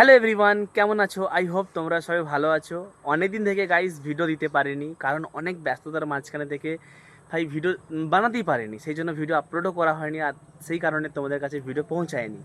Hello everyone কেমন আছো? I hope তোমরা সবাই ভালো আছো। অনেক দিন থেকে গাইস ভিডিও দিতে পারিনি, কারণ অনেক ব্যস্ততার মাঝখানে থেকে ভাই ভিডিও বানাতেই পারিনি। সেই জন্য ভিডিও আপলোডও করা হয়নি আর সেই কারণে তোমাদের কাছে ভিডিও পৌঁছায়নি।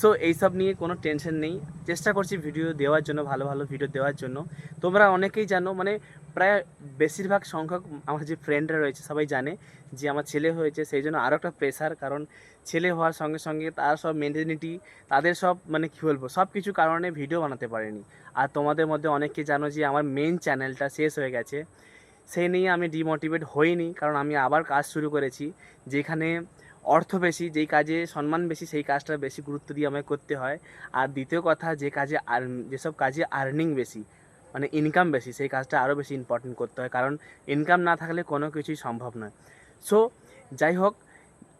সো এইসব নিয়ে কোনো টেনশন নেই। চেষ্টা করছি ভিডিও দেওয়ার জন্য, ভালো ভালো ভিডিও দেওয়ার জন্য। তোমরা অনেকেই জানো মানে প্রায় বেশিরভাগ সংখ্যক আমার যে ফ্রেন্ডরা রয়েছে, সবাই জানে যে আমার ছেলে হয়েছে, সেই জন্য আরও একটা প্রেশার কারণ ছেলে হওয়ার সঙ্গে সঙ্গে তার সব মেন্টালিটি তাদের সব মানে কী বলব, সব কিছু কারণে ভিডিও বানাতে পারিনি। আর তোমাদের মধ্যে অনেকে জানো যে আমার মেন চ্যানেলটা শেষ হয়ে গেছে। সেই নিয়ে আমি ডিমোটিভেট হইনি, কারণ আমি আবার কাজ শুরু করেছি, যেখানে অর্থ বেশি, যেই কাজে সম্মান বেশি, সেই কাজটা বেশি গুরুত্ব দিয়ে আমাকে করতে হয়। আর দ্বিতীয় কথা, যে কাজে আর, যেসব কাজে আর্নিং বেশি মানে ইনকাম বেশি, সেই কাজটা আরও বেশি ইম্পর্টেন্ট করতে হয়। কারণ ইনকাম না থাকলে কোনো কিছুই সম্ভব নয়। সো যাই হোক,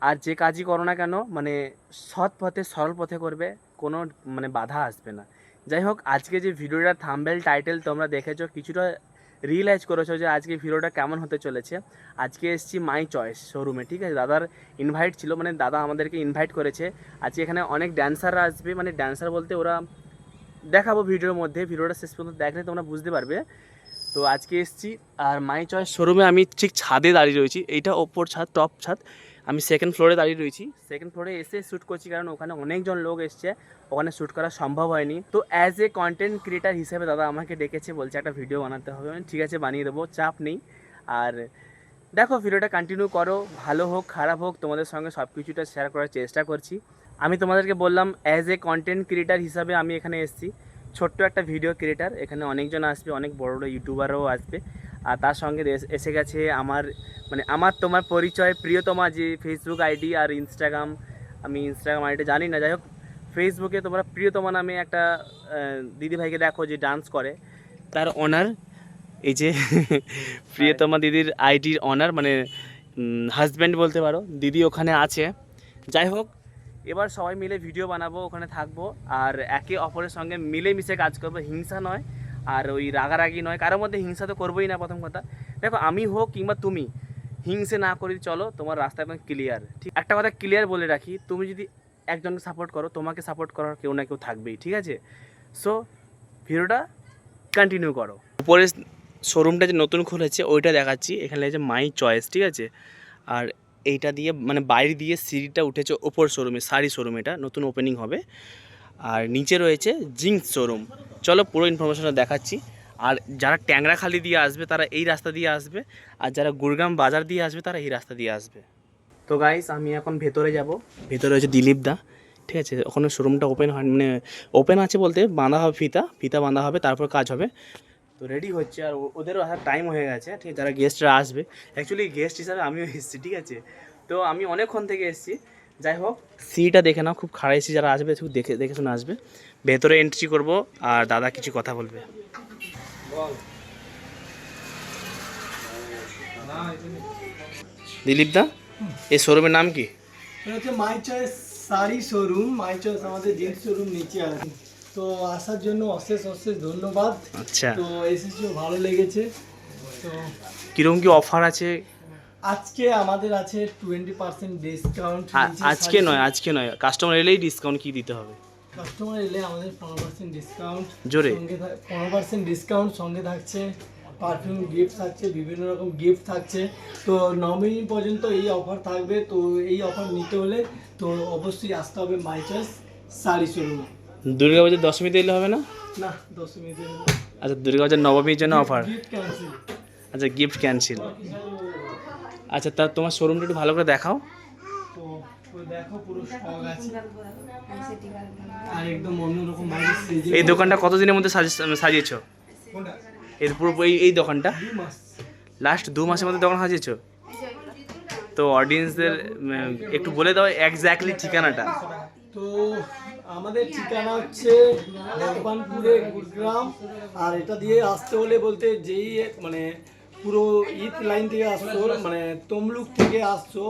আর যে কাজই করো না কেন মানে সৎ পথে, সরল পথে করবে, কোনো মানে বাধা আসবে না। যাই হোক, আজকে যে ভিডিওটা থাম্বেল টাইটেল তোমরা দেখেছ, কিছুটা রিয়েলাইজ করেছ যে আজকে ভিডিওটা কেমন হতে চলেছে। আজকে এসেছি মাই চয়েস শোরুমে ঠিক আছে? দাদার ইনভাইট ছিল মানে দাদা আমাদেরকে ইনভাইট করেছে। আজকে এখানে অনেক ড্যান্সাররা আসবে মানে ড্যান্সার বলতে ওরা দেখাবো ভিডিওর মধ্যে, ভিডিওটা শেষ পর্যন্ত দেখলে তোমরা বুঝতে পারবে। তো আজকে এসেছি, আর মাই চয়েস শোরুমে আমি ঠিক ছাদে দাঁড়িয়ে রয়েছি, এইটা ওপর ছাদ টপ ছাদ। আমি সেকেন্ড ফ্লোরে দাঁড়িয়ে রয়েছি। সেকেন্ড ফ্লোরে এসে শ্যুট করছি, কারণ ওখানে অনেকজন লোক এসছে। ওখানে শ্যুট করা সম্ভব হয়নি। তো অ্যাজ এ কন্টেন্ট ক্রিয়েটার হিসেবে দাদা আমাকে ডেকেছে, বলছে একটা ভিডিও বানাতে হবে। ঠিক আছে, বানিয়ে দেবো, চাপ নেই। আর দেখো ভিডিওটা কন্টিনিউ করো, ভালো হোক, খারাপ হোক, তোমাদের সঙ্গে সব কিছুটা শেয়ার করার চেষ্টা করছি। আমি তোমাদেরকে বললাম অ্যাজ এ কন্টেন্ট ক্রিয়েটার হিসাবে আমি এখানে এসেছি। ছোট্ট একটা ভিডিও ক্রিয়েটার এখানে অনেকজন আসবে, অনেক বড় বড় ইউটিউবারও আসবে। আর তার সঙ্গে এসে গেছে আমার মানে আমার তোমার পরিচয়, প্রিয়তমা যে ফেসবুক আইডি আর ইনস্টাগ্রাম আমি ইনস্টাগ্রাম আইডি জানি না, যাই হোক ফেসবুকে তোমরা প্রিয়তমা নামে একটা দিদিভাইকে দেখো যে ডান্স করে। তার অনার এই যে প্রিয়তমা দিদির আইডির অনার মানে হাজব্যান্ড বলতে পারো, দিদি ওখানে আছে। যাই হোক, এবার সবাই মিলে ভিডিও বানাবো, ওখানে থাকব। আর একে অপরের সঙ্গে মিলেমিশে কাজ করব, হিংসা নয়। আর ওই রাগারাগি নয়, কারোর মধ্যে হিংসা তো করবোই না প্রথম কথা। দেখো, আমি হোক কিংবা তুমি, হিংসে না করি, চলো, তোমার রাস্তা একদম ক্লিয়ার ঠিক, একটা কথা ক্লিয়ার বলে রাখি, তুমি যদি একজনকে সাপোর্ট করো, তোমাকে সাপোর্ট করার কেউ না কেউ থাকবেই, ঠিক আছে? সো ভিডিওটা কন্টিনিউ করো। উপরে শোরুমটা যে নতুন খুলেছে, ওইটা দেখাচ্ছি। এখানে লেগেছে মাই চয়েস ঠিক আছে? আর এইটা দিয়ে মানে বাইরে দিয়ে সিঁড়িটা উঠেছে ওপর শোরুমে শাড়ি শোরুম এটা, নতুন ওপেনিং হবে। আর নিচে রয়েছে জিন্স শোরুম চলো পুরো ইনফরমেশনটা দেখাচ্ছি। আর যারা ট্যাংরাখালি দিয়ে আসবে, তারা এই রাস্তা দিয়ে আসবে। আর যারা গুরগাম বাজার দিয়ে আসবে, তারা এই রাস্তা দিয়ে আসবে। তো গাইস আমি এখন ভেতরে যাব। ভেতরে হচ্ছে দিলীপ দা, ঠিক আছে? ওখানে শোরুমটা ওপেন হয় মানে ওপেন আছে বলতে বাঁধা হবে ফিতা ফিতা বাঁধা হবে, তারপর কাজ হবে। তো রেডি হচ্ছে, আর ওদেরও আসার টাইম হয়ে গেছে, ঠিক যারা গেস্টরা আসবে। অ্যাকচুয়ালি গেস্ট হিসাবে আমিও এসেছি, ঠিক আছে? তো আমি অনেকক্ষণ থেকে এসেছি। যাই হোক সিটা দেখে নাও, খুব খারাপ এসি যারা আসবে, একটু দেখে দেখে শুনে আসবে। ভেতরে এন্ট্রি করব, আর দাদা কিছু কথা বলবে। দিলীপ দা? এই শোরুমের নাম কি? এটা হচ্ছে my choice sari showroom my choice আমাদের জিন্স শোরুম নিচে আছে। তো আসার জন্য অশেষ অশেষ ধন্যবাদ। আচ্ছা। তো এসেছিও ভালো লেগেছে। তো কীরকম কি অফার আছে? আজকে আমাদের আছে টোয়েন্টি পার্সেন্ট ডিসকাউন্ট আজকে নয় আজকে নয়। কাস্টমার এলেই ডিসকাউন্ট কি দিতে হবে? কাস্টমার এলে আমাদের পনেরো পার্সেন্ট ডিসকাউন্ট জোরে। সঙ্গে পনেরো পার্সেন্ট ডিসকাউন্ট সঙ্গে থাকছে। পারফিউম গিফট থাকছে বিভিন্ন রকম গিফট থাকছে। তো নমিনি পর্যন্ত এই অফার থাকবে। তো এই অফার নিতে হলে তো অবশ্যই আসতে হবে মাই চয়েস শাড়ি শোরুমে দুর্গাপূজার দশমীতে এলে হবে না? না দশমীতে আচ্ছা দুর্গাপূজার নবমীর জন্য অফার আচ্ছা গিফট ক্যান্সেল আচ্ছা তা তোমার শোরুমটা একটু ভালো করে দেখাও। এই দোকানটা কতদিনের মধ্যে সাজি- সাজিয়েছো? এর পুরো এই এই দোকানটা। লাস্ট দু মাসের মধ্যে দোকান সাজিয়েছো? তো অডিয়েন্সদের একটু বলে দাও এক্স্যাক্টলি ঠিকানাটা। তো আমাদের ঠিকানা হচ্ছে ভগবানপুরে গুরগ্রাম আর এটা দিয়ে আসতে হলে বলতে যেই মানে পুরো ঈদ লাইন থেকে আসছো মানে তমলুক থেকে আসছো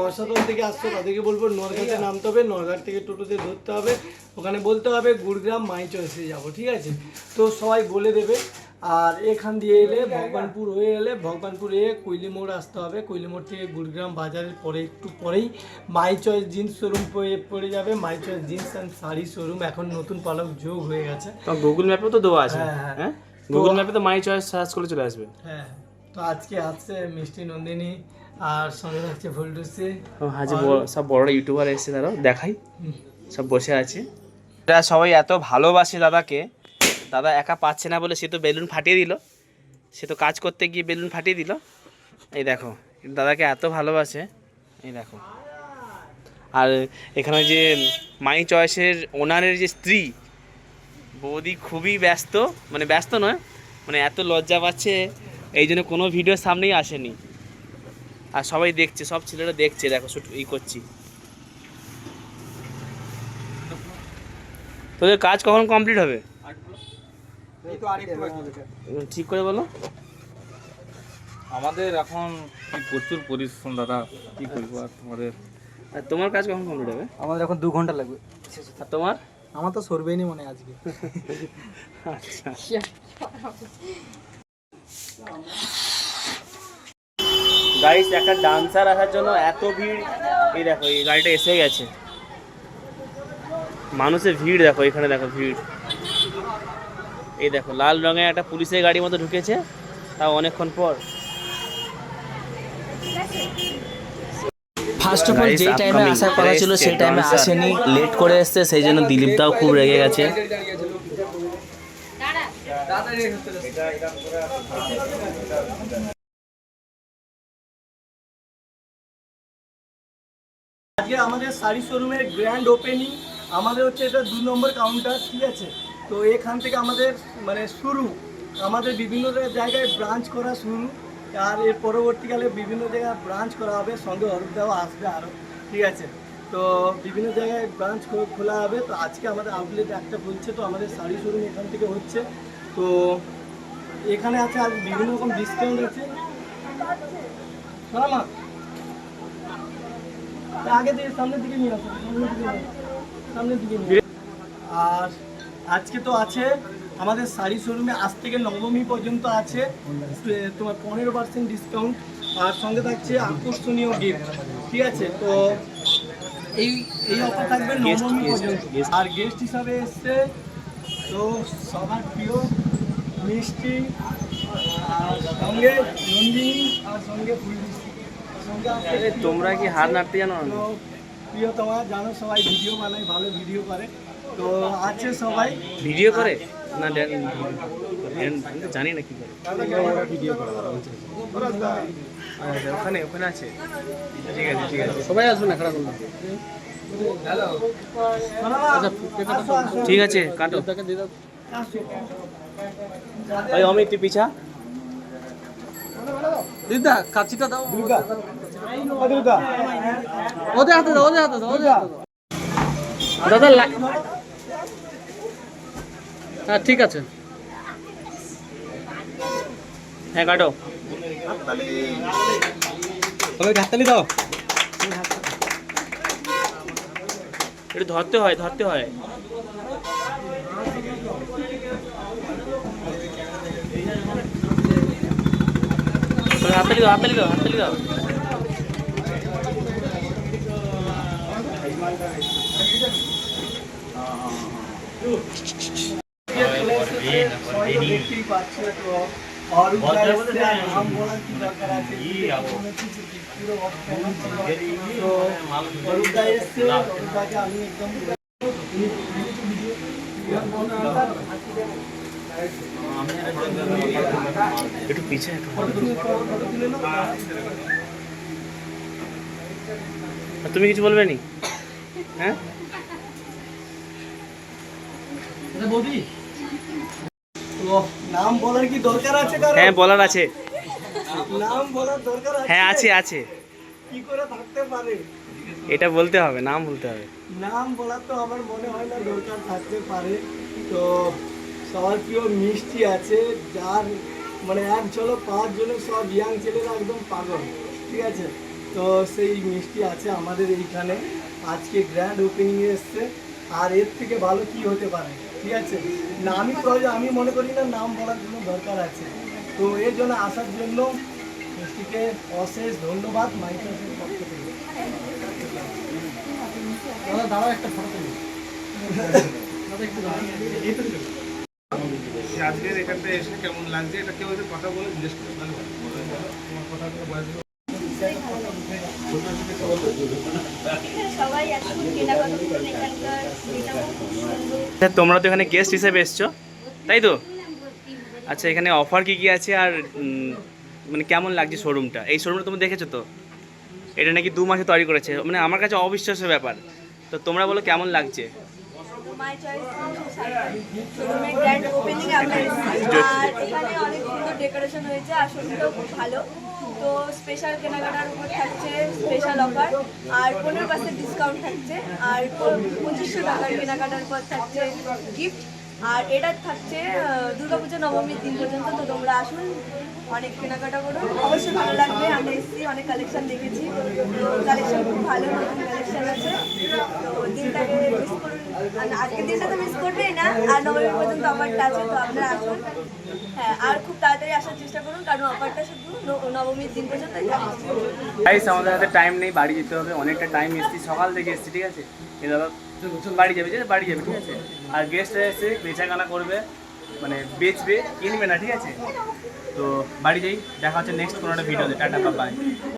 মশাদল থেকে আসছো, তাদেরকে বলব নরঘাটে নামতে হবে নরঘাট থেকে টোটোতে ধরতে হবে। ওখানে বলতে হবে গুড়গ্রাম মাই চয়েসে যাব, ঠিক আছে? তো সবাই বলে দেবে। আর এখান দিয়ে এলে ভগবানপুর হয়ে এলে ভগবানপুর এ কৈলি মোড় আসতে হবে। কৈলি মোড় থেকে গুড়গ্রাম বাজারের পরে একটু পরেই মাই চয়েস জিন্স শোরুম পড়ে যাবে। My choice jeans and sari showroom এখন নতুন পালক যোগ হয়ে গেছে। তো গুগল ম্যাপেও তো দেওয়া আছে। হ্যাঁ, হ্যাঁ। হ্যাঁ? গুগল ম্যাপে তো মাই চয়েস সার্চ করে চলে আসবে। হ্যাঁ তো আজকে আসছে মিষ্টি নন্দিনী আর সঙ্গে থাকছে ফুলটুসি ও হাজি সব বড় ইউটিউবার এসেছে তারা দেখাই। সব বসে আছে। এরা সবাই এত ভালোবাসে দাদাকে। দাদা একা পাচ্ছে না বলে সে তো বেলুন ফাটিয়ে দিল। সে তো কাজ করতে গিয়ে বেলুন ফাটিয়ে দিল। এই দেখো দাদাকে এত ভালোবাসে, এই দেখো। আর এখানে যে মাই চয়েসের ওনারের যে স্ত্রী, বৌদি খুবই ব্যস্ত মানে ব্যস্ত নয় মানে এত লজ্জা পাচ্ছে, এই জন্য কোনো ভিডিওর সামনেই আসেনি। আর সবাই দেখছে, সব ছেলেরা দেখছে, দেখো শুট, ই করছি। তোদের কাজ কখন কমপ্লিট হবে? ঠিক করে বলো। আমাদের এখন কি প্রচুর পরিশ্রম দাদা কি করব আর তোমাদের? আর তোমার কাজ কখন কমপ্লিট হবে? আমাদের এখন দু ঘণ্টা লাগবে। আর তোমার? আমার তো সরবেই নি মনে আজকে। আচ্ছা। গাইস একটা ডান্সার আসার জন্য এত ভিড়। এই দেখো এই গাড়িটা এসে গেছে। মানুষের ভিড় দেখো এখানে দেখো ভিড়। এই দেখো লাল রঙের একটা পুলিশের গাড়ির মতো ঢুকেছে তাও অনেকক্ষণ পর। ফার্স্ট অফ অল যেই টাইমে আসার কথা ছিল সেই টাইমে। আসেনি। লেট করে এসছে সেই জন্য দিলীপ দাও খুব রেগে গেছে। আজকে আমাদের শাড়ি শোরুমের গ্র্যান্ড ওপেনিং আমাদের হচ্ছে এটা দু নম্বর কাউন্টার ঠিক আছে? তো এখান থেকে আমাদের মানে শুরু, আমাদের বিভিন্ন জায়গায় ব্রাঞ্চ করা শুরু, আর এর পরবর্তীকালে বিভিন্ন জায়গায় ব্রাঞ্চ করা হবে, সঙ্গে অরূপদাও আসবে আরও ঠিক আছে? তো বিভিন্ন জায়গায় ব্রাঞ্চ খোলা হবে, তো আজকে আমাদের আউটলেট একটা বলছে তো আমাদের শাড়ি শোরুম এখান থেকে হচ্ছে। তো এখানে আছে আর বিভিন্ন রকম ডিসকাউন্ট আছে। শোনা আগে দিয়ে সামনের দিকে নিয়ে আসো, সামনের দিকে। সামনের দিকে আর আজকে তো আছে। আমাদের শাড়ি শোরুমে আজ থেকে নবমী পর্যন্ত আছে। তোমার পনেরো পার্সেন্ট ডিসকাউন্ট আর সঙ্গে থাকছে আকর্ষণীয় গিফট ঠিক আছে? তো এই এই অফার থাকবে নবমী পর্যন্ত। আর গেস্ট হিসাবে এসছে তো সবার প্রিয় মিষ্টি আর সঙ্গে নন্দিনী আর সঙ্গে সঙ্গে তোমরা কি হার নাড়তে জানো? প্রিয় তোমার জানো সবাই ভিডিও বানায় ভালো ভিডিও করে। তো আছে সবাই। ভিডিও করে? না জানি না কি করে। ভিডিও করে ওখানে ওখানে আছে। ঠিক আছে ঠিক আছে। সবাই আসবে না খারাপ ঠিক আছে কাটো। ওই অমিত তুই পিছা? দিদা কাছিটা দাও। দুর্গা। দুর্গা। ওদের হাতে দাও ওদের হাতে দাও ওদের হাতে দাও। দাদা লা- হ্যাঁ ঠিক আছে। হ্যাঁ কাটো। সবাই হাততালি দাও। একটু ধরতে হয় ধরতে হয়। হাততালি দাও হাততালি দাও হাততালি দাও। দেখতেই পাচ্ছে তো। একটু পিছিয়ে তুমি কিছু বলবে নি? হ্যাঁ? বৌদি নাম বলার কি দরকার আছে হ্যাঁ বলার আছে। নাম বলার দরকার আছে? হ্যাঁ আছে আছে। কি করে থাকতে পারে? এটা বলতে হবে নাম বলতে হবে। নাম বলার তো আমার মনে হয় না দরকার থাকতে পারে। তো সবার প্রিয় মিষ্টি আছে যার মানে এক ঝলক পাওয়ার জন্য সব ইয়াং ছেলেরা একদম পাগল ঠিক আছে? তো সেই মিষ্টি আছে আমাদের এইখানে। আজকে গ্র্যান্ড ওপেনিংয়ে এসছে। আর এর থেকে ভালো কি হতে পারে? ঠিক আছে? না, আমি প্রয়োজন আমি মনে করি না, নাম বলার জন্য দরকার আছে। তো এর জন্য আসার জন্য মিষ্টিকে অশেষ ধন্যবাদ মাইক্রোসের পক্ষ থেকে। দাদা, দাঁড়াও একটা ফটো। আজকের এখানটা এসে কেমন লাগছে? এটা কেউ কথা বলে জিজ্ঞেস করে তোমার কথাগুলো বয়স এখানে সবাই এখন কেনাকাটা করুন এখানকার যেটা খুব সুন্দর আচ্ছা, তোমরা তো এখানে গেস্ট হিসেবে এসছো তাই তো? আচ্ছা এখানে অফার কি কি আছে আর মানে কেমন লাগছে শোরুমটা এই শোরুমটা তুমি দেখেছ তো? এটা নাকি দু মাসে তৈরি করেছে মানে আমার কাছে অবিশ্বাস্য ব্যাপার। তো তোমরা বলো কেমন লাগছে? ডেকোরেশন হয়েছে ভালো। তো স্পেশাল কেনাকাটার উপর থাকছে স্পেশাল অফার আর পনেরো পার্সেন্ট ডিসকাউন্ট থাকছে, আর পঁচিশশো টাকার কেনাকাটার পর থাকছে গিফট আর এটা থাকছে দুর্গাপুজো নবমীর দিন পর্যন্ত, তো তোমরা আসুন, অনেক কেনাকাটা করুন অবশ্যই ভালো লাগবে, আমরা এসেছি, অনেক কালেকশন দেখেছি। তো কালেকশন খুব ভালো কালেকশন আছে। তো দিনটাকে মিস করুন তো আসুন। হ্যাঁ আর খুব তাড়াতাড়ি আসার চেষ্টা করুন, কারণ আমাদের হাতে টাইম নেই, বাড়ি যেতে হবে, অনেকটা টাইম এসেছি, সকাল থেকে এসেছি, ঠিক আছে? বাড়ি যাবে বাড়ি যাবে, ঠিক আছে? আর গেস্টরা এসে বেচাকেনা করবে মানে বেচবে, কিনবে না, ঠিক আছে? তো বাড়ি যাই, দেখা হচ্ছে নেক্সট কোনো একটা ভিডিওতে টাটা বাই